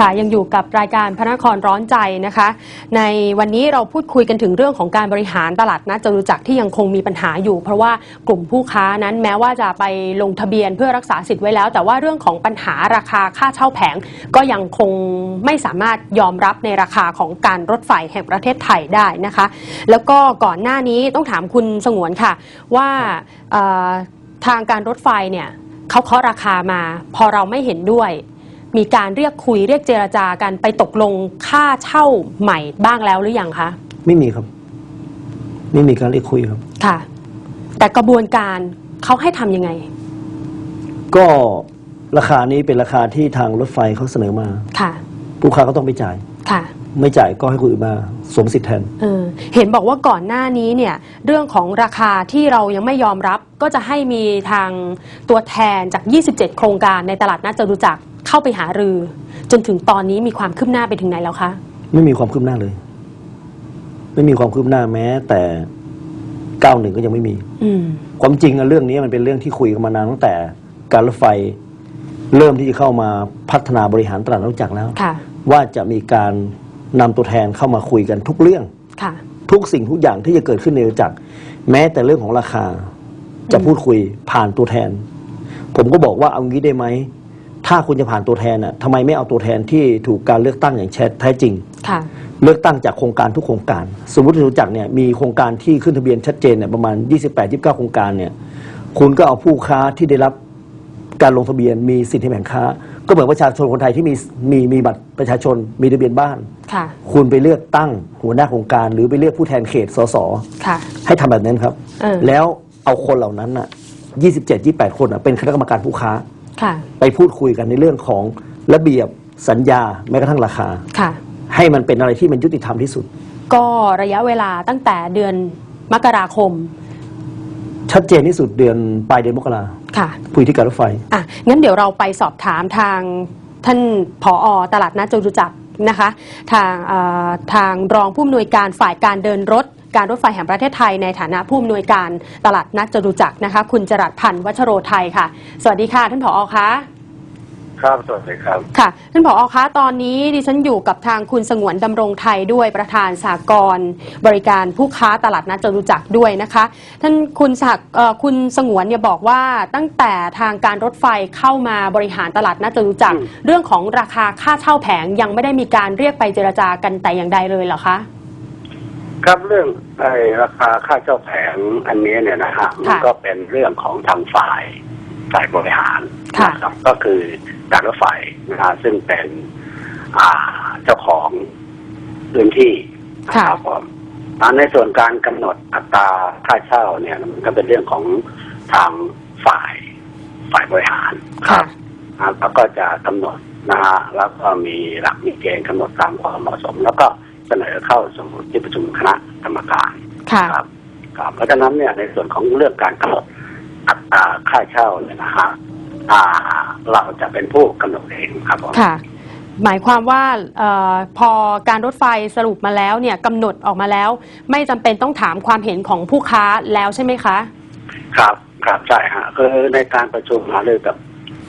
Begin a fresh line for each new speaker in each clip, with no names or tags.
ค่ะยังอยู่กับรายการพระนครร้อนใจนะคะ ในวันนี้เราพูดคุยกันถึงเรื่องของการบริหารตลาดนัดจตุจักรที่ยังคงมีปัญหาอยู่ เพราะว่ากลุ่มผู้ค้านั้นแม้ว่าจะไปลงทะเบียนเพื่อรักษาสิทธิ์ไว้แล้ว แต่ว่าเรื่องของปัญหาราคาค่าเช่าแผง ก็ยังคงไม่สามารถยอมรับในราคาของการรถไฟแห่งประเทศไทยได้นะคะ แล้วก็ก่อนหน้านี้ต้องถามคุณสงวนค่ะ ว่าทางการรถไฟเนี่ยเขาเคาะราคามา พอเราไม่เห็นด้วย มีการเรียกคุยเรียกเจรจากันไปตกลงค่าเช่าใหม่บ้างแล้วหรือยังคะ
ไม่มีครับ ไม่มีการเรียกคุยครับ
ค่ะ แต่กระบวนการเขาให้ทำยังไง
ก็ราคานี้เป็นราคาที่ทางรถไฟเขาเสนอมา
ค่ะ
ผู้ค้าก็ต้องไปจ่าย
ค่ะ
ไม่จ่ายก็ให้คนอื่นมาสวมสิทธิ์แทน
เออเห็นบอกว่าก่อนหน้านี้เนี่ย เรื่องของราคาที่เรายังไม่ยอมรับก็จะให้มีทางตัวแทนจาก 27 โครงการในตลาดนัดจตุจักร เข้าไปหารือ จนถึงตอนนี้มีความคืบหน้าไปถึงไหนแล้วคะ
ไม่มีความคืบหน้าเลย ไม่มีความคืบหน้าแม้ แต่ก้าวหนึ่งก็ยังไม่มี
อืม
ความจริงอะเรื่องนี้มันเป็นเรื่องที่คุยกันมานานตั้งแต่การรถไฟ เริ่มที่จะเข้ามาพัฒนาบริหารตลาดรถจักรแล้ว
ค่ะ
ว่าจะมีการนำตัวแทนเข้ามาคุยกันทุกเรื่อง
ค่ะ
ทุกสิ่งทุกอย่างที่จะเกิดขึ้นในรถจักรแม้แต่เรื่องของราคา จะพูดคุยผ่านตัวแทน ผมก็บอกว่าเอางี้ได้ไหม ถ้าคุณจะผ่านตัวแทนน่ะทำไมไม่เอาตัวแทนที่ถูกการเลือกตั้งอย่างแท้จริง
ค่ะ
เลือกตั้งจากโครงการทุกโครงการ สมมติรู้จักรเนี่ยมีโครงการที่ขึ้นทะเบียนชัดเจนเนี่ยประมาณ 28-29 โครงการเนี่ยคุณก็เอาผู้ค้าที่ได้รับการลงทะเบียนมีสิทธิแบ่งค้า ก็เหมือนประชาชนคนไทยที่มีมีมีบัตรประชาชนมีทะเบียนบ้าน
ค่ะ
คุณไปเลือกตั้งหัวหน้าโครงการ หรือไปเลือกผู้แทนเขตสส
ค่ะ
ให้ทำแบบนั้นครับ
เออ
แล้วเอาคนเหล่านั้นน่ะ27 28 คนน่ะเป็นคณะกรรมการผู้ค้า
ค่ะ
ไปพูดคุยกันในเรื่องของระเบียบสัญญาแม้กระทั่งราคา
ค่ะ
ให้มันเป็นอะไรที่มันยุติธรรมที่สุด
ก็ระยะเวลาตั้งแต่เดือนมกราคม
ชัดเจนที่สุดเดือนปลายเดือนมกรา
ค่ะ
คุยที่การรถไฟ
อะ งั้นเดี๋ยวเราไปสอบถามทางท่านผออตลาดนัดจตุจักรนะคะ ทางเอ่อทางรองผู้อำนวยการฝ่ายการเดินรถ การรถไฟแห่งประเทศไทยในฐานะผู้อำนวยการตลาดนัดจตุจักรนะคะ คุณจรัสพันธ์วัชโรไทยค่ะ สวัสดีค่ะ ท่านผออคะ
ครับสวัสดีครับ
ค่ะท่านผออคะตอนนี้ดิฉันอยู่กับทางคุณสงวนดำรงไทยด้วยประธานสากลบริการผู้ค้าตลาดนัดจตุจักรด้วยนะคะ ท่านคุณศักดิ์เอ่อคุณสงวนเนี่ยบอกว่าตั้งแต่ทางการรถไฟเข้ามาบริหารตลาดนัดจตุจักร
อืม
เรื่องของราคาค่าเช่าแผงยังไม่ได้มีการเรียกไปเจรจากันแต่อย่างใดเลยเหรอคะ
ครับเรื่องไอ้ราคาค่าเช่าแผงอันนี้เนี่ยนะฮะมันก็เป็นเรื่องของทางฝ่ายฝ่ายบริหาร
ค่ะ
นะครับก็คือการรถไฟนะฮะซึ่งเป็นอ่าเจ้าของพื้นที่นะครับผมอ่าในส่วนการกำหนดอัตราค่าเช่าเนี่ยมันก็เป็นเรื่องของทางฝ่ายฝ่ายบริหารค
ค่ะ
รับอ่าแล้วก็จะกำหนดนะฮะแล้วก็มีหลักมีเกณฑ์กำหนดตามความเหมาะสม แล้วก็ เสนอเข้าสู่ที่ประชุมคณะกรรมการ
ค่ะ
ครับครับเพราะฉะนั้นเนี่ยในส่วนของเรื่องการกำหนดอัตราค่าเช่าเนี่ยนะฮะอ่า เราจะเป็นผู้กำหนดเองครับผม
ค่ะ หมายความว่าเออพอการรถไฟสรุปมาแล้วเนี่ยกำหนดออกมาแล้ว ไม่จำเป็นต้องถามความเห็นของผู้ค้าแล้วใช่ไหมคะ
ครับครับใช่ฮะคือในการประชุมหารือกับ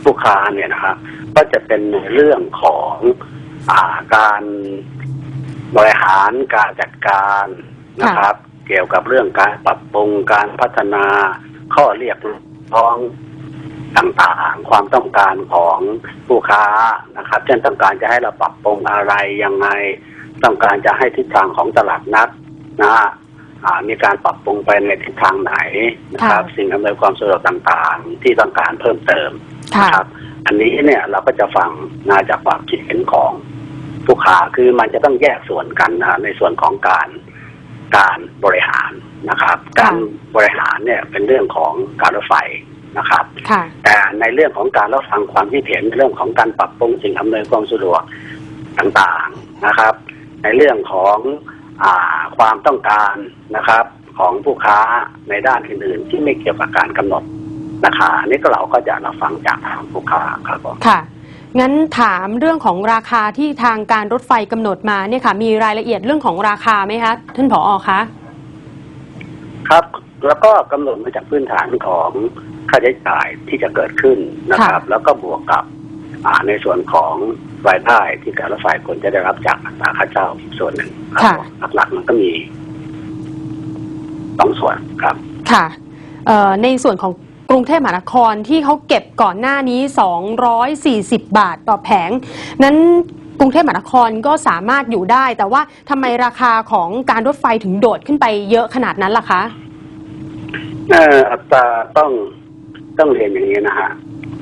ผู้ค้าเนี่ยนะฮะก็จะเป็นในเรื่องของอ่าการ บริหารการจัดการนะครับ เกี่ยวกับเรื่องการปรับปรุงการพัฒนาข้อเรียกร้องต่างๆ ความต้องการของผู้ค้านะครับ เช่นต้องการจะให้เราปรับปรุงอะไรยังไง ต้องการจะให้ทิศทางของตลาดนัดนะฮะอ่ามีการปรับปรุงไปในทิศทางไหนนะครับ
ค่ะ
สิ่งอำนวยความสะดวกต่างๆ ที่ต้องการเพิ่มเติม
ค่ะ
นะครับ อันนี้เนี่ยเราก็จะฟังนาจากความคิดเห็นของ ผู้ค้าคือมันจะต้องแยกส่วนกันนะในส่วนของการการบริหารนะครับ
ค่ะ
การบริหารเนี่ยเป็นเรื่องของการรถไฟนะครับ
ค่ะ
แต่ในเรื่องของการรับฟังความคิดเห็นในเรื่องของการปรับปรุงสิ่งอำนวยความสะดวกต่างๆนะครับ ในเรื่องของอาความต้องการนะครับ ของผู้ค้าในด้านอื่นๆ ที่ไม่เกี่ยวกับการกำหนดราคาอันนี่ก็เราก็จะรับฟังจากทางผู้ค้าครับผม
ค่ะ งั้นถามเรื่องของราคาที่ทางการรถไฟกำหนดมาเนี่ยค่ะ มีรายละเอียดเรื่องของราคาไหมคะท่านผออคะ
ครับ แล้วก็กำหนดมาจากพื้นฐานของค่าใช้จ่ายที่จะเกิดขึ้นนะครับ
ค่ะ
แล้วก็บวกกับอ่าในส่วนของรายได้ที่การรถไฟควรจะได้รับจากอัตราค่าเช่าอีกส่วนหนึ่งครับ
ค่ะ
หลักๆมันก็มีสองส่วนครับ
ค่ะเอ่อในส่วนของ กรุงเทพมหานครที่เขาเก็บก่อนหน้านี้ 240 บาทต่อแผง นั้นกรุงเทพมหานครก็สามารถอยู่ได้ แต่ว่าทำไมราคาของการรถไฟถึงโดดขึ้นไปเยอะขนาดนั้นล่ะคะ
เอ่ออัตราต้องต้องเรียนอย่างนี้นะฮะ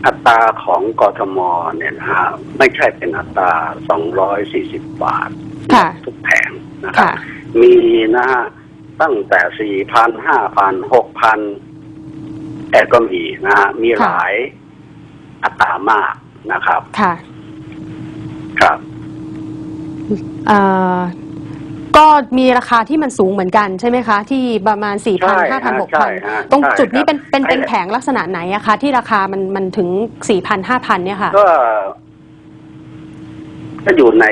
อัตราของกทมเนี่ยนะฮะไม่ใช่เป็นอัตรา 240 บาท
ค่ะ
ทุกแผงนะครับ
ค่ะ
มีนะฮะตั้งแต่ 4,000 5,000 6,000 แต่ก็มีนะฮะมีหลายอัตรามากนะครับ
ค่ะ
ครับ
เอ่อก็มีราคาที่มันสูงเหมือนกันใช่ไหมคะ ที่ประมาณ4 0 0
ใช่
0 5 0 0 6
ใช่ฮะ
0ตรง
ใช่
จุดนี้
ครับ
เป็นเป็นเป็น
ไอ้
แผงลักษณะไหนอะคะ ที่ราคามันมันถึง 4,000 5,000 เนี่ยค่ะ
ก็ก็อยู่ใน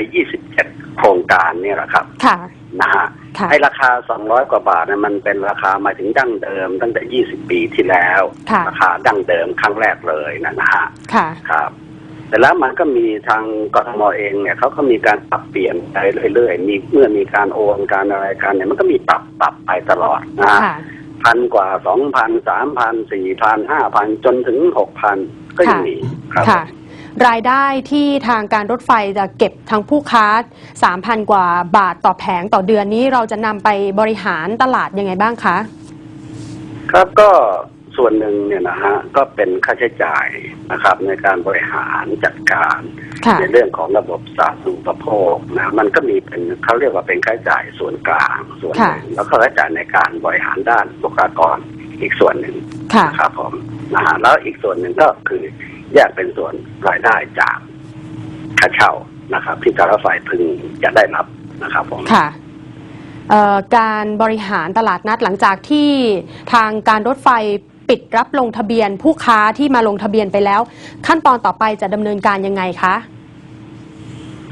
27 โครงการเนี่ยแหละครับ
ค่ะ
นะฮะ
ค่ะ
ไอ้ราคา 200 กว่าบาทเนี่ยมันเป็นราคาหมายถึงดั้งเดิม ตั้งแต่ 20 ปีที่แล้ว
ค่ะ
ราคาดั้งเดิมครั้งแรกเลยนะนะฮะ
ค่ะ
ครับแต่แล้วมันก็มีทางกทมเองเนี่ยเขาก็มีการปรับเปลี่ยนไปเรื่อยๆ มีเมื่อมีการโอนการอะไรกันเนี่ยมันก็มีปรับปรับไปตลอดนะฮะ
ค่ะ
พันกว่าสองพันสามพันสี่พันห้าพันจนถึงหกพันก็ยัง
ค่ะ
มีครับ
ค่ะ รายได้ที่ทางการรถไฟจะเก็บทางผู้ค้า 3,000 กว่าบาทต่อแผงต่อเดือนนี้เราจะนำไปบริหารตลาดยังไงบ้างคะ
ครับก็ส่วนหนึ่งเนี่ยนะฮะก็เป็นค่าใช้จ่ายนะครับ ในการบริหารจัดการ
ค่ะ
ในเรื่องของระบบสาธารณูปโภคนะมันก็มีเป็นเขาเรียกว่าเป็นค่าใช้จ่ายส่วนกลางส่วนหนึ่ง
ค่ะ
แล้วก็ค่าใช้จ่ายในการบริหารด้านบุคลากรอีกส่วนหนึ่ง
ค่ะ
นะครับผมนะฮะแล้วอีกส่วนหนึ่งก็คือ แยกเป็นส่วนรายได้จากค่าเช่านะครับ ที่การรถไฟพึงจะได้รับนะครับผม
ค่ะเอ่อการบริหารตลาดนัดหลังจากที่ทางการรถไฟปิดรับลงทะเบียนผู้ค้าที่มาลงทะเบียนไปแล้ว ขั้นตอนต่อไปจะดำเนินการยังไงคะ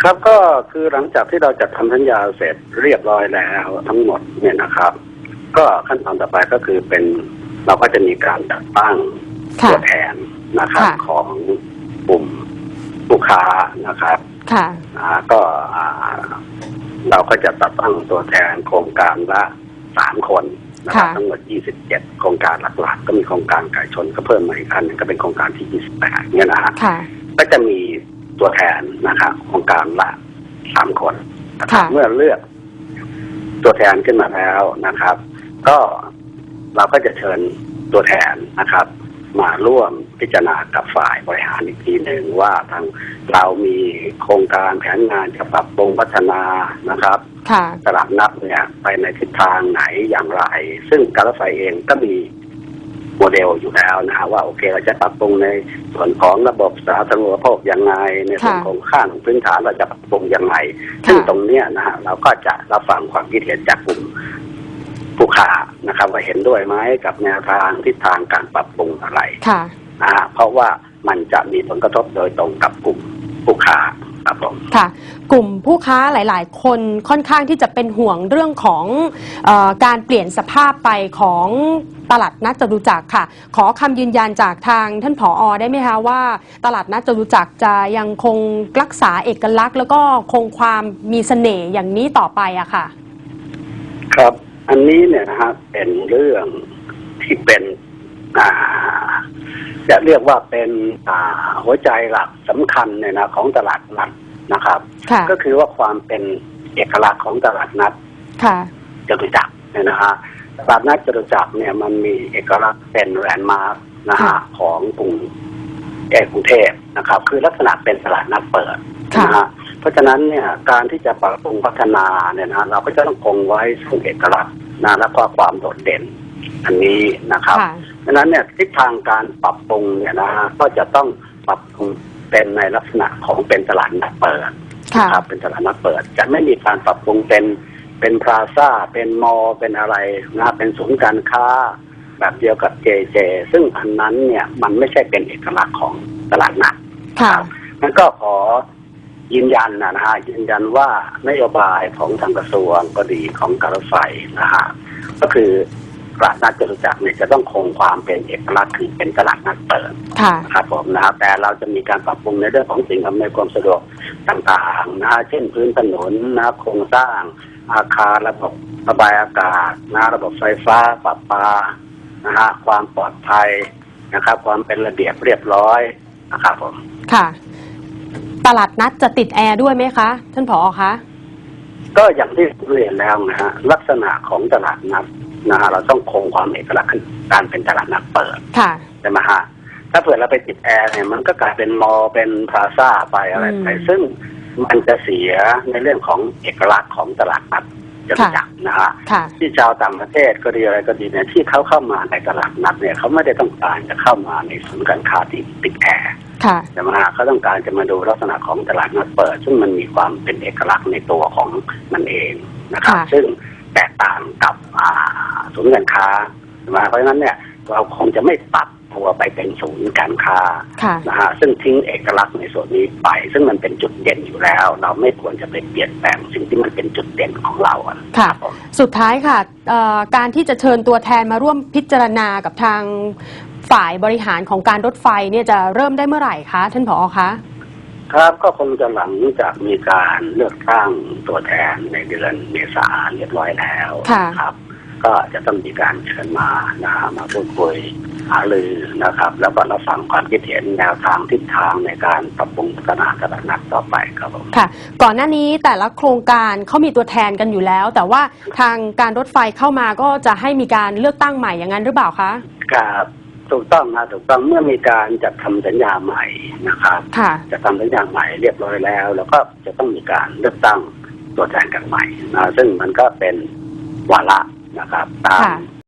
ครับก็คือหลังจากที่เราจัดทำสัญญาเสร็จเรียบร้อยแล้วทั้งหมดเนี่ยนะครับ ก็ขั้นตอนต่อไปก็คือเป็นเราก็จะมีการจัดตั้ง
ค่ะ
ตัวแทน นะครับ
ค่ะ
ของกลุ่มผู้ค้านะครับ
ค่ะ
อ่าก็อ่าเราก็จะจัดตั้งตัวแทนโครงการละสามคนนะครับ
ค่ะ
ทั้งหมด 27 โครงการหลักๆ ก็มีโครงการไก่ชนก็เพิ่มมาอีกอันหนึงก็เป็นโครงการที่ 28 เนี่ยนะฮะ
ค่ะ
ก็จะมีตัวแทนนะครับโครงการละสามคนนะครับ
ค่ะ
เมื่อเลือกตัวแทนขึ้นมาแล้วนะครับ ก็เราก็จะเชิญตัวแทนนะครับ มาร่วมพิจารณากับฝ่ายบริหารอีกทีหนึ่งว่าทางเรามีโครงการแผนงานจะปรับปรุงพัฒนานะครับ
ค่ะ
ตลาดนัดเนี่ยไปในทิศทางไหนอย่างไร ซึ่งการรถไฟเองก็มีโมเดลอยู่แล้วนะฮะว่าโอเคเราจะปรับปรุงในส่วนของระบบสาธารณูปโภคยังไง ในส่วน
ค่ะ
ของข้างพื้นฐานเราจะปรับปรุงยังไงซึ่งตรงเนี้ยนะฮะเราก็จะรับฟังความคิดเห็นจากกลุ่ม ผู้ค้านะครับ ว่าเห็นด้วยไหมกับแนวทางทิศทางการปรับปรุงอะไร
ค่ะ
นะฮะเพราะว่ามันจะมีผลกระทบโดยตรงกับกลุ่มผู้ค้าครับผม
ค่ะ กลุ่มผู้ค้าหลาย ๆ คนค่อนข้างที่จะเป็นห่วงเรื่องของเออการเปลี่ยนสภาพไปของตลาดนัดจตุจักรค่ะ ขอคำยืนยันจากทางท่านผออได้ไหมคะว่า ตลาดนัดจตุจักรจะยังคงรักษาเอกลักษณ์ แล้วก็คงความมีเสน่ห์อย่างนี้ต่อไปอะค่ะ
ครับ อันนี้เนี่ยนะฮะเป็นเรื่องที่เป็นอ่าจะเรียกว่าเป็นอ่าหัวใจหลักสำคัญเนี่ยนะของตลาดนัดนะครับ
ค่ะ
ก็คือว่าความเป็นเอกลักษณ์ของตลาดนัด
ค่ะ
จตุจักรเนี่ยนะฮะตลาดนัดจตุจักรเนี่ยมันมีเอกลักษณ์เป็นแลนด์มาร์กนะฮะ
ค่ะ
ของกรุงเอกกรุงเทพนะครับ คือลักษณะเป็นตลาดนัดเปิด
ค่ะ
นะฮะ เพราะฉะนั้นเนี่ยการที่จะปรับปรุงพัฒนาเนี่ยนะเราก็จะต้องคงไว้ซึ่งเอกลักษณ์นะและก็ความโดดเด่นอันนี้นะครับ
ค่ะ
ดังนั้นเนี่ยทิศทางการปรับปรุงเนี่ยนะฮะก็จะต้องปรับปรุงเป็นในลักษณะของเป็นตลาดนัดเปิด
ค่ะ
นะครับเป็นตลาดนัดเปิด จะไม่มีการปรับปรุงเป็นเป็นพลาซ่าเป็นมอลล์เป็นอะไรนะเป็นศูนย์การค้า แบบเดียวกับเจเจซึ่งอันนั้นเนี่ยมันไม่ใช่เป็นเอกลักษณ์ของตลาดนัด
ค่ะ
นั่นก็ขอ ยืนยันนะนะฮะยืนยันว่านโยบายของทางกระทรวงก็ดีของการรถไฟนะฮะก็คือตลาดนัดจตุจักรเนี่ยจะต้องคงความเป็นเอกลักษณ์คือเป็นตลาดนัดเปิด
ค่ะ
นะครับผมนะครับแต่เราจะมีการปรับปรุงในเรื่องของสิ่งอำนวยความสะดวกต่างๆนะเช่นพื้นถนนนะโครงสร้าง อาคารระบบระบายอากาศนะระบบไฟฟ้าประปานะฮะความปลอดภัยนะครับ ความเป็นระเบียบเรียบร้อยนะครับผม
ค่ะ ตลาดนัดจะติดแอร์ด้วยไหมคะ ท่านผอคะ
ก็อย่างที่เรียนแล้วนะฮะลักษณะของตลาดนัดนะฮะเราต้องคงความเอกลักษณ์คือการเป็นตลาดนัดเปิด
ค่ะ
ใช่ไหมฮะถ้าเผื่อเราไปติดแอร์เนี่ยมันก็กลายเป็นมอลล์เป็นพลาซ่าไปอะไรไป
อืม
ซึ่งมันจะเสียในเรื่องของเอกลักษณ์ของตลาดนัดจตุจักรนะฮะ
ค่ะ
ที่ชาวต่างประเทศก็ดีอะไรก็ดีเนี่ยที่เขาเข้ามาในตลาดนัดเนี่ยเขาไม่ได้ต้องการจะเข้ามาในศูนย์การค้าที่ติดแอร์
ค่ะ
ใช่ไหมฮะเขาต้องการจะมาดูลักษณะของตลาดนัดเปิด ซึ่งมันมีความเป็นเอกลักษณ์ในตัวของมันเองนะครับ
ค่ะ
ซึ่งแตกต่างกับอ่าศูนย์การค้าใช่ไหมเพราะฉะนั้นเนี่ยเราคงจะไม่ปรับ ตัวไปเป็นศูนย์การค้า
ค่ะ
นะฮะซึ่งทิ้งเอกลักษณ์ในส่วนนี้ไป ซึ่งมันเป็นจุดเด่นอยู่แล้ว เราไม่ควรจะไปเปลี่ยนแปลงสิ่งที่มันเป็นจุดเด่นของเราอะ
ค่ะ
รับผม
สุดท้ายค่ะเอ่อการที่จะเชิญตัวแทนมาร่วมพิจารณากับทางฝ่ายบริหารของการรถไฟเนี่ยจะเริ่มได้เมื่อไหร่คะท่านผอคะ
ครับก็คงจะหลังจากมีการเลือกตั้งตัวแทนในเดือนเมษาเรียบร้อยแล้ว
ค่ะ
ครับ ก็จะต้องมีการเชิญมานะฮะมาพูดคุยหารือนะครับ แล้วก็รับฟังความคิดเห็นแนวทางทิศทางในการปรับปรุงพัฒนาตลาดนัดต่อไปครับผม
ค่ะ ก่อนหน้านี้แต่ละโครงการเขามีตัวแทนกันอยู่แล้ว แต่ว่าทางการรถไฟเข้ามาก็จะให้มีการเลือกตั้งใหม่อย่างนั้นหรือเปล่าคะ
ครับถูกต้องนะถูกต้องเมื่อมีการจัดทำสัญญาใหม่นะครับ
ค่ะ
จะทำสัญญาใหม่เรียบร้อยแล้ว แล้วก็จะต้องมีการเลือกตั้งตัวแทนกันใหม่นะซึ่งมันก็เป็นวาระ นะครับ ตาม